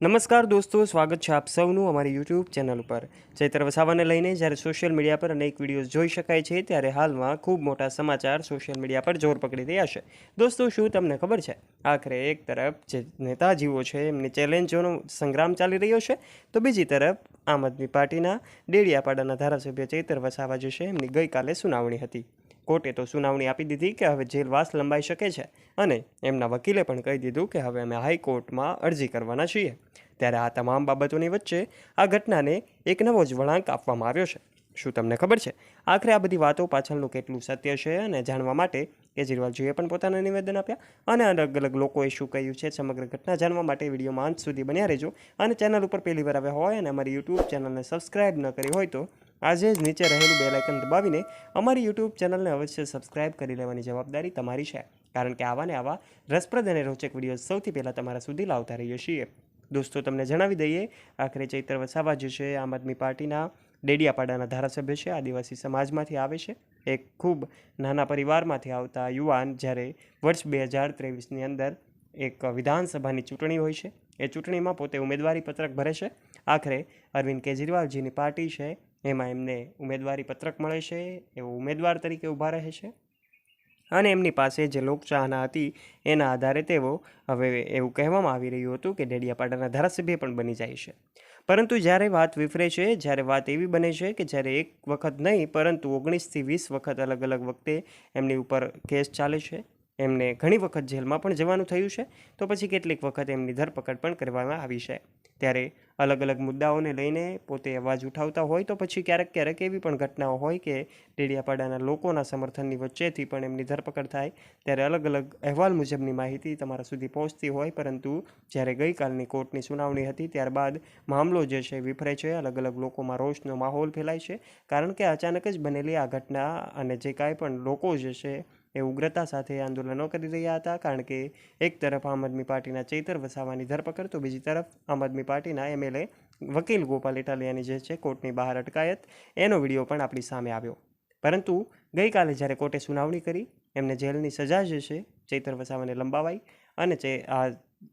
નમસ્કાર દોસ્તો, સ્વાગત છે આપ સૌનું અમારી યુટ્યુબ ચેનલ ઉપર. ચૈત્ર વસાવાને લઈને જ્યારે સોશિયલ મીડિયા પર અનેક વિડીયોઝ જોઈ શકાય છે, ત્યારે હાલમાં ખૂબ મોટા સમાચાર સોશિયલ મીડિયા પર જોર પકડી રહ્યા છે. દોસ્તો, શું તમને ખબર છે? આખરે એક તરફ જે નેતાજીઓ છે, એમની ચેલેન્જોનો સંગ્રામ ચાલી રહ્યો છે, તો બીજી તરફ આમ આદમી પાર્ટીના ડેડિયાપાડાના ધારાસભ્ય ચૈતર વસાવા જે છે, એમની ગઈકાલે સુનાવણી હતી. કોર્ટે તો સુનાવણી આપી દીધી કે હવે જેલવાસ લંબાઈ શકે છે અને એમના વકીલે પણ કહી દીધું કે હવે અમે હાઈકોર્ટમાં અરજી કરવાના છીએ. ત્યારે આ તમામ બાબતોની વચ્ચે આ ઘટનાને એક નવો જ વળાંક આપવામાં આવ્યો છે. શું તમને ખબર છે? આખરે આ બધી વાતો પાછળનું કેટલું સત્ય છે અને જાણવા માટે કેજરીવાલજીએ પણ પોતાના નિવેદન આપ્યા. અને અલગ અલગ લોકોએ શું કહ્યું છે સમગ્ર ઘટના જાણવા માટે વિડીયોમાં અંત સુધી બન્યા રહેજો. અને ચેનલ ઉપર પહેલી વાર આવ્યા હોય અને અમારી યુટ્યુબ ચેનલને સબસ્ક્રાઇબ ન કરી હોય તો આજે જ નીચે રહેલું બેલાઇકન દબાવીને અમારી યુટ્યુબ ચેનલને અવશ્ય સબસ્ક્રાઇબ કરી લેવાની જવાબદારી તમારી છે. કારણ કે આવા ને આવા રસપ્રદ અને રોચક વીડિયો સૌથી પહેલાં તમારા સુધી લાવતા રહીએ છીએ. દોસ્તો, તમને જણાવી દઈએ, આખરે ચૈત્ર વસાવા જે છે, આમ આદમી પાર્ટીના ડેડિયાપાડાના ધારાસભ્ય છે, આદિવાસી સમાજમાંથી આવે છે. એક ખૂબ નાના પરિવારમાંથી આવતા યુવાન જ્યારે વર્ષ બે હજાર ત્રેવીસની અંદર એક વિધાનસભાની ચૂંટણી હોય છે. એ ચૂંટણીમાં પોતે ઉમેદવારી પત્રક ભરે છે. આખરે અરવિંદ કેજરીવાલજીની પાર્ટી છે. એમાં એમને ઉમેદવારી પત્રક મળે છે, એવો ઉમેદવાર તરીકે ઊભા રહે છે. અને એમની પાસે જે લોકચાહના હતી, એના આધારે તેઓ હવે એવું કહેવામાં આવી રહ્યું હતું કે ડેડિયાપાડાના ધારાસભ્ય પણ બની જાય છે. પરંતુ જ્યારે વાત વિફરે છે, જ્યારે વાત એવી બને છે કે જ્યારે એક વખત નહીં, પરંતુ ઓગણીસથી વીસ વખત અલગ અલગ વખતે એમની ઉપર કેસ ચાલે છે. એમને ઘણી વખત જેલમાં પણ જવાનું થયું છે. તો પછી કેટલીક વખત એમની ધરપકડ પણ કરવામાં આવી છે. ત્યારે અલગ અલગ મુદ્દાઓને લઈને પોતે અવાજ ઉઠાવતા હોય તો પછી ક્યારેક ક્યારેક એવી પણ ઘટનાઓ હોય કે ડેડિયાપાડાના લોકોના સમર્થનની વચ્ચેથી પણ એમની ધરપકડ થાય. ત્યારે અલગ અલગ અહેવાલ મુજબની માહિતી તમારા સુધી પહોંચતી હોય. પરંતુ જ્યારે ગઈકાલની કોર્ટની સુનાવણી હતી ત્યારબાદ મામલો જે છે વિફરે છે. અલગ અલગ લોકોમાં રોષનો માહોલ ફેલાય છે. કારણ કે અચાનક જ બનેલી આ ઘટના અને જે કાંઈ પણ લોકો જે છે એ ઉગ્રતા સાથે આંદોલનો કરી રહ્યા હતા, કારણ કે એક તરફ આમ આદમી પાર્ટીના ચૈતર વસાવાની ધરપકડ, તો બીજી તરફ આમ આદમી પાર્ટીના એમએલએ વકીલ ગોપાલ ઇટાલિયાની જે છે કોર્ટની બહાર અટકાયત. એનો વીડિયો પણ આપણી સામે આવ્યો. પરંતુ ગઈકાલે જ્યારે કોર્ટે સુનાવણી કરી, એમને જેલની સજા જે છે ચૈતર વસાવાને લંબાવાઈ અને જે આ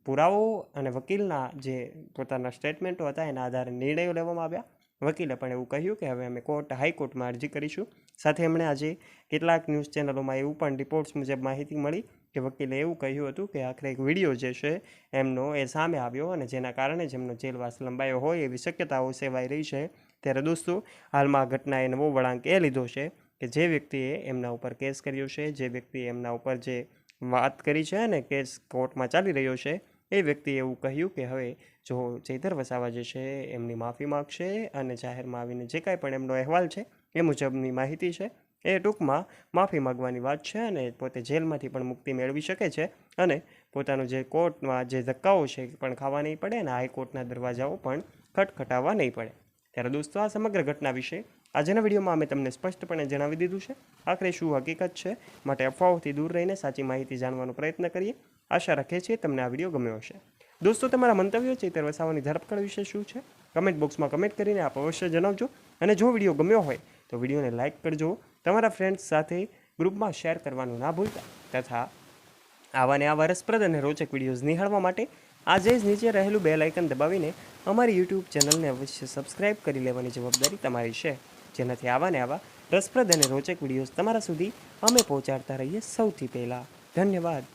પુરાવો અને વકીલના જે પોતાના સ્ટેટમેન્ટો હતા, એના આધારે નિર્ણયો લેવામાં આવ્યા. વકીલે પણ એવું કહ્યું કે હવે અમે કોર્ટ, હાઈકોર્ટમાં અરજી કરીશું. સાથે એમણે આજે કેટલાક ન્યૂઝ ચેનલોમાં એવું પણ રિપોર્ટ્સ મુજબ માહિતી મળી કે વકીલે એવું કહ્યું હતું કે આખરે એક વીડિયો જે છે એમનો એ સામે આવ્યો અને જેના કારણે જેમનો જેલવાસ લંબાયો હોય એવી શક્યતાઓ સેવાઈ રહી છે. ત્યારે દોસ્તો, હાલમાં આ ઘટનાએ નવો વળાંક એ લીધો છે કે જે વ્યક્તિએ એમના ઉપર કેસ કર્યો છે, જે વ્યક્તિએ એમના ઉપર જે વાત કરી છે અને કેસ કોર્ટમાં ચાલી રહ્યો છે એ વ્યક્તિએ એવું કહ્યું કે, હવે જો ચેતર વસાવા જે છે એમની માફી માગશે અને જાહેરમાં આવીને જે કાંઈ પણ એમનો અહેવાલ છે, એ મુજબની માહિતી છે, એ ટૂંકમાં માફી માગવાની વાત છે અને પોતે જેલમાંથી પણ મુક્તિ મેળવી શકે છે અને પોતાનું જે કોર્ટમાં જે ધક્કાઓ છે એ પણ ખાવા નહીં પડે અને હાઈકોર્ટના દરવાજાઓ પણ ખટખટાવવા નહીં પડે. ત્યારે દોસ્તો, આ સમગ્ર ઘટના વિશે આજના વિડીયોમાં અમે તમને સ્પષ્ટપણે જણાવી દીધું છે. આખરે શું હકીકત છે? માટે અફવાઓથી દૂર રહીને સાચી માહિતી જાણવાનો પ્રયત્ન કરીએ. આશા રાખીએ છીએ તમને આ વીડિયો ગમ્યો હશે. દોસ્તો, તમારા મંતવ્યો ચૈતર વસાવાની ધરપકડ વિશે શું છે? કમેન્ટ બોક્સમાં કમેન્ટ કરીને આપ અવશ્ય જણાવજો. અને જો વીડિયો ગમ્યો હોય, તો વિડીયોને લાઇક કરજો. તમારા ફ્રેન્ડ્સ સાથે ગ્રુપમાં શેર કરવાનું ના ભૂલતા તથા આવા ને આવા રસપ્રદ અને રોચક વિડીયોઝ નિહાળવા માટે આજે જ નીચે રહેલું બેલ આઇકન દબાવીને અમારી યુટ્યુબ ચેનલને અવશ્ય સબસ્ક્રાઇબ કરી લેવાની જવાબદારી તમારી છે. જેનાથી આવા ને આવા રસપ્રદ અને રોચક વિડીયોઝ તમારા સુધી અમે પહોંચાડતા રહીએ સૌથી પહેલાં. ધન્યવાદ.